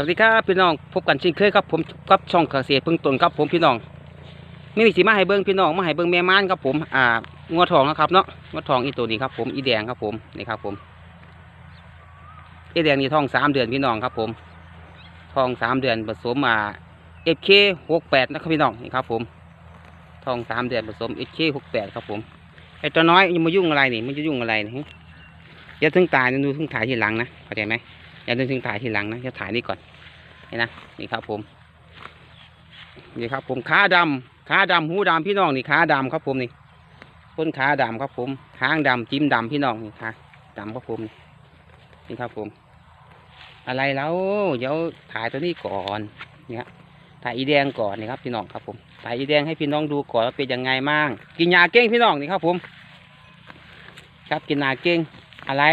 สวัสดีครับพี่น้องพบกันเช่นเคยครับผมกับช่องเกษตรพึ่งตนครับผมพี่น้องมีสีมาให้เบิ้งพี่น้องมาให้เบิ้งแม่ม่านครับผมอ่างัวทองนะครับเนาะงัวทองอีตัวนี้ครับผมอีแดงครับผมนี่ครับผมอีแดงนี่ทองสามเดือนพี่น้องครับผมทองสามเดือนผสมมาเอฟเคหกแปดนะครับพี่น้องนี่ครับผมทองสามเดือนผสมเอฟเคหกแปดครับผมไอตัวน้อยยังมายุ่งอะไรนี่มันจะยุ่งอะไรนี่อย่าถึงตายนะดูถึงถ่ายทีหลังนะเข้าใจไหม อย่าดูถึงถ่ายทีหลังนะจะถ่ายนี่ก่อนนี่นะนี่ครับผมนี่ครับผมขาดำขาดำหูดำพี่น้องนี่ขาดำครับผมนี่ต้นขาดำครับผมหางดำจิ้มดำพี่น้องนี่ขาดำครับผมนี่นี่ครับผม อะไรแล้วเดี๋ยวถ่ายตัวนี้ก่อนเนี่ยถ่ายอีแดงก่อนนี่ครับพี่น้องครับผมถ่ายอีแดงให้พี่น้องดูก่อนว่าเป็นยังไงมั่งกินยาเก้งพี่น้องนี่ครับผม ครับกินยาเก้งอะไร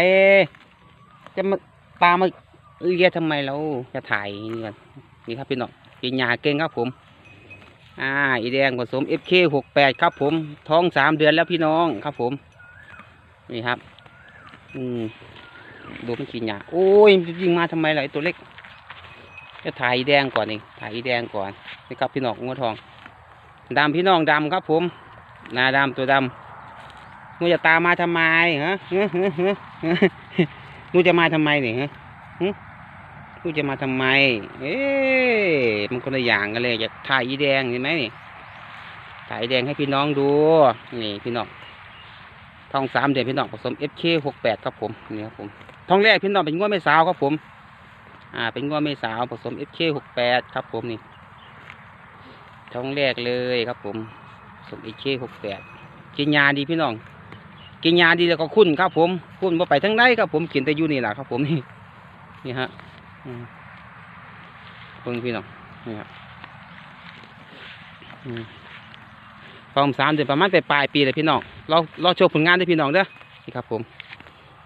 จะมาตามมา เรียทำไมเราจะถ่ายนี่ก่อนนี่ครับพี่น้องกินยาเก่งครับผม อ่า อีแดงผสม FK หกแปดครับผม ท้องสามเดือนแล้วพี่น้องครับผม นี่ครับ อืมดูมันกินยาโอ้ยยิงมาทำไมล่ะไอตัวเล็ก จะถ่ายอีแดงก่อนเองถ่ายอีแดงก่อนนี่ครับพี่น้องงัวทองดำพี่น้องดำครับผมนาดำตัวดำงูจะตามมาทำไมฮะงูจะมาทำไมเนี่ยฮะ กูจะมาทำไม เอ๊ะมันคนละอย่างกันเลยจะถ่ายอีแดงเห็นไหมนี่ถ่ายแดงให้พี่น้องดู นี่พี่น้องทองสามเดือนพี่น้องผสม FK หกแปดครับผมนี่ครับผมทองแรกพี่น้องเป็นง้วไม่สาวครับผม อ่า เป็นง้วไม่สาวผสม FK หกแปดครับผมนี่ทองแรกเลยครับผมผสม FK หกแปดกินยาดีพี่น้อง กินยาดีแล้วก็คุ้นครับผม คุ้นบ่ไปทั้งใดครับผมกินแต่อยู่นี่แหละครับผมนี่นี่ฮะ เพิ่งพี่น้องนี่ครับอืมฟอร์มสามเดือนประมาณไปปลายปีเลยพี่น้องเราเราโชว์ผลงานได้พี่น้องเด้อนี่ครับ ผม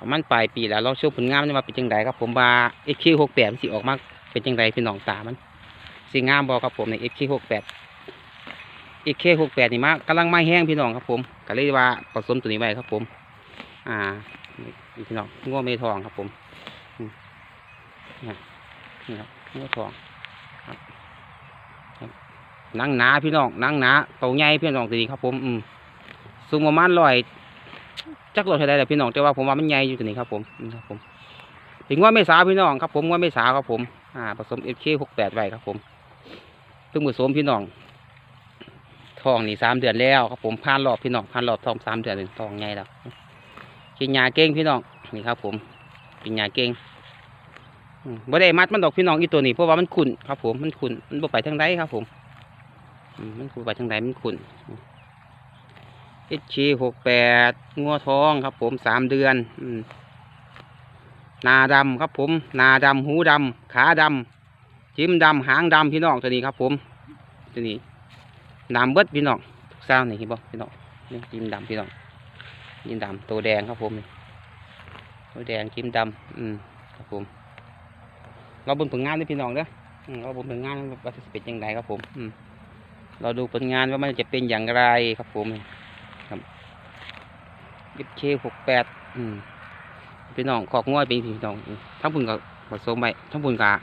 ประมาณปลายปีแล้วเราโชว์ผลงานมันว่าเป็นจังไดครับ ผมว่าเอ็กคิวหกแปดสิออกมาเป็นจังไดพี่น้องตามันสีงามบอครับผมในเอ็กคิวหกแปดเอ็กเคหกแปดนี่มากำลังไม้แห้งพี่น้องครับ ผมก็เลยว่าผสมตัวนี้ไว้ครับ ผม อ่าพี่น้องง้อเมทองครับผม นี่ครับเนื้อทองครับนังหนาพี่น้องนังหนาโตใหญ่พี่น้องตัวนี้ครับผมอืมสูงประมาณร้อยจักร้อยเท่าไรแหละพี่น้องแต่ว่าผมว่ามันใหญ่อยู่ตัวนี้ครับผมครับผมถึงว่าไม่สาวพี่น้องครับผมว่าไม่สาวครับผมอ่าผสมเอฟเคหกแปดไว้ครับผมเพิ่งผสมพี่น้องทองนี่สามเดือนแล้วครับผมผ่านรอบพี่น้องผ่านรอบทองสามเดือนทองใหญ่แล้วกินยาเก่งพี่น้องนี่ครับผมกินยาเก่ง บ่ได้มัดมันดอกพี่น้องอีตัวนี้เพราะว่ามันขุ่นครับผมมันขุ่นมันบ่ไปทางใดครับผมมันบ่ไปทางใดมันขุ่นเอชหกแปดงัวทองครับ ผมสามเดือนนาดำครับผม นาดำหูดำขาดำจิ้มดำหางดำพี่น้องตัวนี้ครับ ผมตัวนี้ดำเบิดพี่น้องทุกเศร้านี่เห็นบ่พี่น้องนี่จิ้มดำพี่น้องจิ้มดำตัวแดงครับผมตัวแดงจิ้มดำอืมครับผม เราบนผลงานด้วยพี่น้องเด้อเราบนผลงานว่าจะเป็นยังไงครับผมอืมเราดูผลงานว่ามันจะเป็นอย่างไรครับผมครับยิบเคหกแปดอืมพี่น้องขอกง่อยเป็นพี่น้องทั้งพุ่นกับผสมไปทั้งพุ่นกับ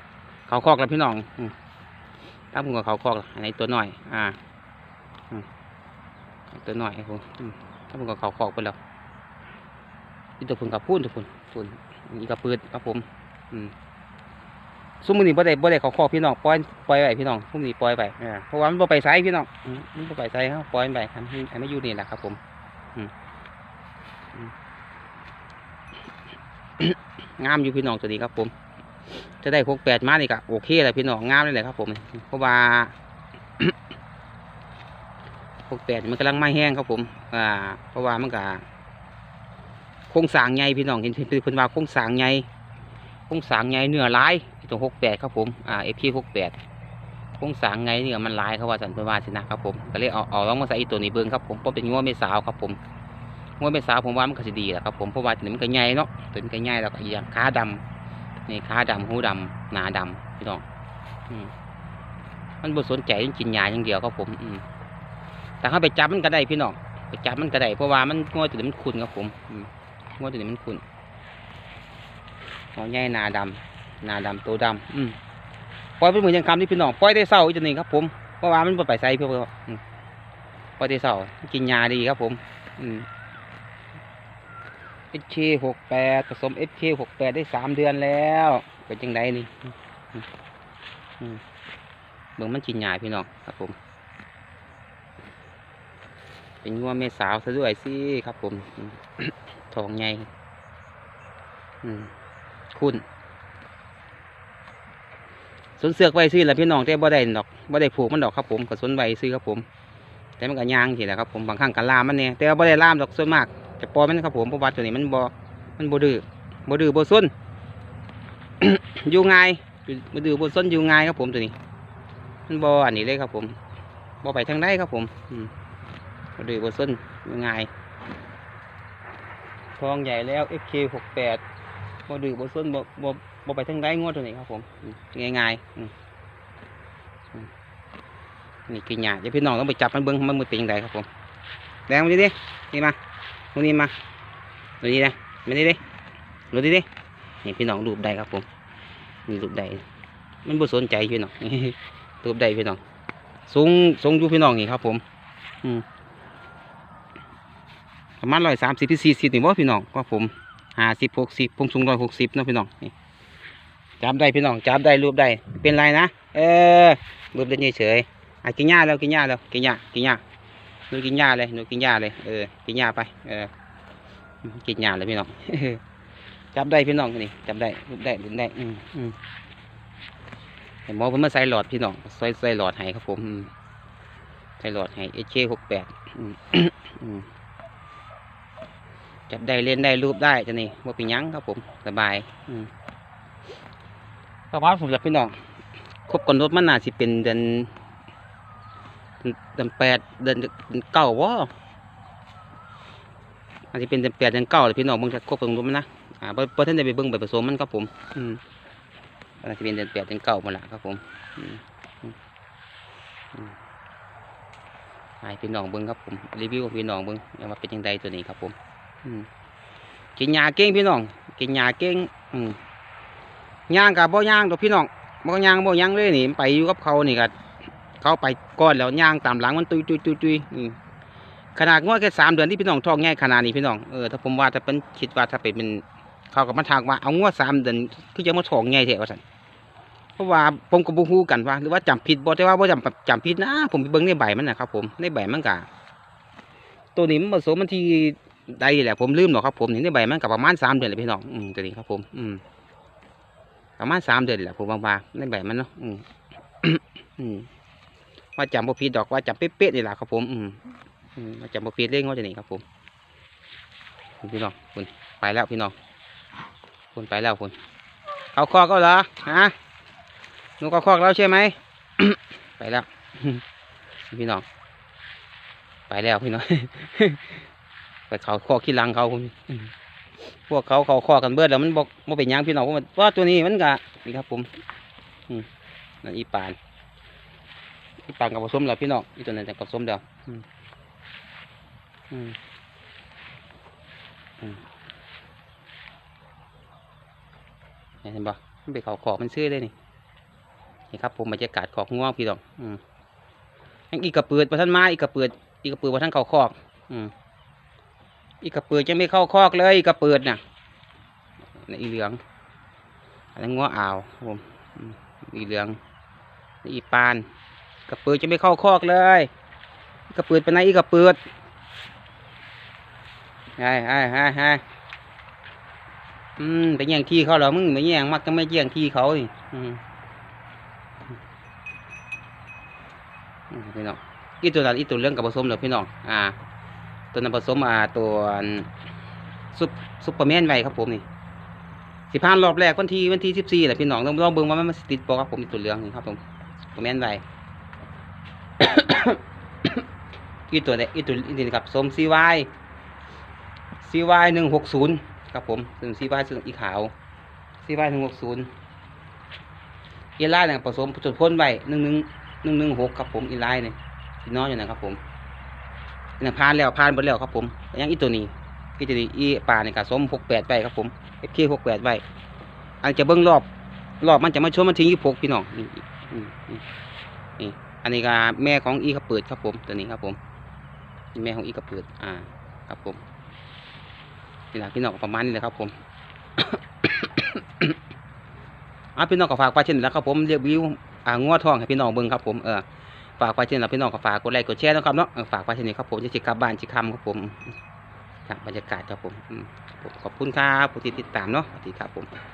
เขาคอกแล้วพี่น้องอืมทั้งพุ่นกับเขาคอกอันนตัวหน่อย อ่าอตัวหน่อยครับผมทั้งพุ่นกับเขาคอกไปแล้วอีตัวพุ่นกับพูนตัวพุ่นพุ่นอีกกับปืนครับผม อืม ซุ้มมือนี้บ่ได้บ่ได้เขาคอกพี่น้องปล่อยปล่อยไว้พี่น้องซุ้มนี้ปล่อยไปเออเพราะว่ามันบ่ไปไสพี่น้องมันบ่ไปไสครับปล่อยไปครับให้ให้มันอยู่นี่แหละครับ ผมงามอยู่พี่น้องตัวนี้ครับ ผม จะได้หกแปดมานี่ก็โอเคเลยพี่น้องงามเลยแหละครับ ผมเพราะว่าหกแปดมันกำลังไม่แห้งครับผม อ่า เพราะว่ามันก็โครงสร้างใหญ่พี่น้องเห็นเพิ่นว่าโครงสร้างใหญ่ โคงสางไงเนื้อลายตัวหกแปดครับผมอ่าเอพีหกแปดโคงสางไงเนื้อมันลายเขาว่าสันเพิ่นว่าสินะครับผมก็เลยเอาเอาลองมาใส่อีตัวนี้เบิ้งครับผมเพราะเป็นงัวไม่สาวครับผมงัวไม่สาวผมว่ามันก็สิดีแหละครับผมเพราะว่าตัวนี้มันก็ใหญ่เนาะตัวนี้ก็ใหญ่แล้วก็อย่างขาดำนี่ขาดำหูดำหนาดำพี่น้องมันบ่สนใจกินหญ้าอย่างเดียวครับผมอืมแต่เขาไปจับมันก็ได้พี่น้องไปจับมันก็ได้เพราะว่ามันงัวตัวนี้มันขุ่นครับผมงัวตัวนี้มันขุ่น หัวใหญ่นาดำหนาดำตัวดำอืมปล่อยเป็นเหมือนยังคำที่พี่น้องปล่อยได้เศร้าอีกตัวหนึงครับผมเพราะว่ามันไปใส่เพื่ออืมปล่อยได้เศร้ากินยาดีครับผม อืม SK หกแปดผสม SK หกแปดได้สามเดือนแล้วเป็นจังไดนี่อืมอืมเบิ่งมันกินยาพี่น้องครับผม เป็นงัวแม่สาวซะด้วยสิครับผมอืมทองใหญ่อืม คุณสนเสือกไว้ซื้อแหละพี่น้องแต่บ่ได้ดอกบ่ได้ผูกมันดอกครับผมก็สนไว้ซื้อครับผม แต่มันก็ยางทีแหละครับผมบางครั้งก็ลามมันเนี่ยแต่บ่ได้ลามดอกส่วนมากจะปล่อยมันครับผมเพราะว่าตัวนี้มันบ่มันบ่ดื้อบ่ดื้อบ่ซนอยู่ง่ายบ่ดื้อบ่ซนอยู่ง่ายครับผมตัวนี้ มันบ่อันนี้เลยครับผมบ่ไปทางใดครับผมอืมบ่ดื้อบ่ซนอยู่ง่ายทองใหญ่แล้ว FK หกแปด บ่ดื้อบ่ซนบ่บ่บ่ไปทางใดงวดตัวนี้ครับผมง่ายๆนี่กินหญ้าเดี๋ยวพี่น้องต้องไปจับมันเบิ่งมันมือเป็นยังไงครับผมแดงมาดิดินี่มาตรงนี้มาตรงนี้นะมาดิดิดูดิดินี่พี่น้องรูปใดครับผมนี่รูปใดมันบ่สนใจพี่น้องรูปใดพี่น้องสูงสูงอยู่พี่น้องนี่ครับผม อืมประมาณร้อยสามสิบสี่สิบนี่บ่พี่น้องก็ผม ห้าสิบหกสิบผมสูงร้อยหกสิบนะพี่น้องนี่จับได้พี่น้องจับได้รูปได้ เป็นไรนะ เออรูปได้เฉยๆอะกินหญ้าแล้วกินหญ้าแล้วกินหญ้ากินหญ้าหนูกินหญ้าเลยหนูกินหญ้าเลยเออกินหญ้าไปเออกินหญ้าเลยพี่น้องจับได้พี่น้องนี่จับได้รูปได้รูปได้อืมอืมเห็นหมอเพิ่นมาใส่หลอดพี่น้องใส่ใส่หลอดให้ครับผมใส่หลอดให้เอชหกแปด จับได้เล่นได้รูปได้จะนี่ว่าเป็นยังครับผมสบายอืมประมาณผมจะพี่น้องครบกำหนดมันน่าสิเป็นเดือนเดือนแปดเดือนเก้าวะอาจจะเป็นเดือนแปดเดือนเก้าเลยพี่น้องมึงจะครบกำหนดมันนะอ่าเพอท่านได้ไปเบิ่งไปผสมมันครับผม อืมอาจจะเป็นเดือนแปดเดือนเก้าหมดละครับผมอืมอืมอืมให้พี่น้องเบิ่งครับผมรีวิวพี่น้องเบิ่งว่าเป็นยังไงตัวนี้ครับผม กินยาเก่งพี่น้องกินยาเก่งย่างกับบ่ย่างดอกพี่น้องบ่ย่างบ่ย่างเลยนี่ไปอยู่กับเขานี่ก็เขาไปก้อนแล้วย่างตามหลังมันตุยตุยตุยตุยขนาดงวดแค่สามเดือนที่พี่น้องท้องง่ายขนาดนี้พี่น้องเออถ้าผมว่าถ้าเป็นคิดว่าถ้าเป็นเป็นเขากับมาทางว่าเอางวดสามเดือนคือจะมาท้องง่ายเถอะว่าสันเพราะว่าผมก็บ่ฮู้กันว่าหรือว่าจำผิดบ่แต่ว่าบ่จำจำผิดนะ ผมไปเบิ่งในใบมันนะครับผมในใบมันก็ตัวนี้มันผสมมันที่ ได้แหละผมลืมหรอกครับผมเห็นในใบมันกับประมาณสามเดือนเลยพี่น้องอืมตัวนี้ครับผมอืมประมาณสามเดือนแหละผมว่าในใบมันเนาะอืมอืมว่าจำบ่ผิดดอกว่าจำเป๊ะๆนี่แหละครับผมอืมอืมว่าจำบ่ผิดเรื่งว่าจะนี่ครับผมพี่น้องคุณไปแล้วพี่น้องคุณไปแล้วคุณเขาคอกก็เหรอฮะหนูเขาคอกแล้วใช่ไหม ไปแล้ว พี่น้อง ไปแล้วพี่น้อง ไปเขาข้อขี้หลังเขาพุ่นอืมพวกเขาเขาข้อกันเบิดแล้วมันบอกบ่เป็นหยังพี่น้องเพราะว่าว่าตัวนี้มันกะนี่ครับผมอืมนั่นอีปานอีปานกับผสมแล้วพี่น้องอีตัวนั้นจะผสมเดียวอืมอืมอืมเห็นบ่มันไปเขาขอกมันซื้อเลยนี่นี่ครับ ผมบรรยากาศขอกง่วงพี่น้องอืมยังอีกกระเปิดประท่านมาอีกกระเปิดอีกกระเปิดประท่านเขาคอก อืม อีกกระเปิดจะไม่เข้าคอกเลยกระเปิดน่ะนี่อีเหลืองอันนั้นงัวอ่าวผมอีเหลืองอีปานกระเปิดจะไม่เข้าคอกเลยกระเปิดไปไหนอีกระเปิดไอ้ไอ้ไอ้ไอ้อืมไปแย่งที่เขาเหรอมึงไปแย่งมักจะไม่แย่งที่เขาดิอืมพี่น้องอีตัวนั้นอีตัวเหลืองกับผสมเหรอพี่น้องอ่า ตัวนั้นผสมอ่าตัวซุปซุปเปอร์แมนไว้ครับผมนี่สิผ่านรอบแรกวันที่วันที่สิบสี่แหละพี่น้องต้องลองเบิ่งว่ามันติดบอครับผมตัวเหลืองนี่ครับผมซุปเปอร์แมนไว้อีตัวเนี่ยอีตัวอีนี่ครับสมซีวายซีวายหนึ่งหกศูนย์ครับผมซึ่งซีวายซึ่งอีขาวซีวายหนึ่งหกศูนย์อีไลน์เนี่ยผสมจุดพ่นไว้หนึ่งหนึ่งหนึ่งหนึ่งหกครับผมอีไลน์เนี่ยที่น้อยอยู่นะครับผม เนี่ยผ่านแล้วผ่านหมดแล้วครับผมยังอีตัวนี้อีตัวนี้อีป่าเนี่ยก็สมหกแปดใบครับผม FK หกแปดใบอันจะเบิ้งรอบรอบมันจะมาชนมันทิ้งยี่หกพี่น้องนี่นี่อันนี้ก็แม่ของอีกระเปิดครับผมตัวนี้ครับผมแม่ของอีกระเปิด อ่า ครับผมนี่แหละพี่น้องประมาณนี้แหละครับผมอะพี่น้องก็ฝากไปเช่นแล้วครับผมเรียกวิวอ่างัวทองให้พี่น้องเบิ่งครับผมเออ ฝากไปเช่นแล้วพี่น้องก็ฝากกดไลค์กดแชร์นะครับเนาะฝากไปเช่นี่ครับผมจะสิกลับบ้านจิคำครับผมครับบรรยากาศครับผมขอบคุณครับผู้ที่ติดตามเนาะสวัสดีครับผม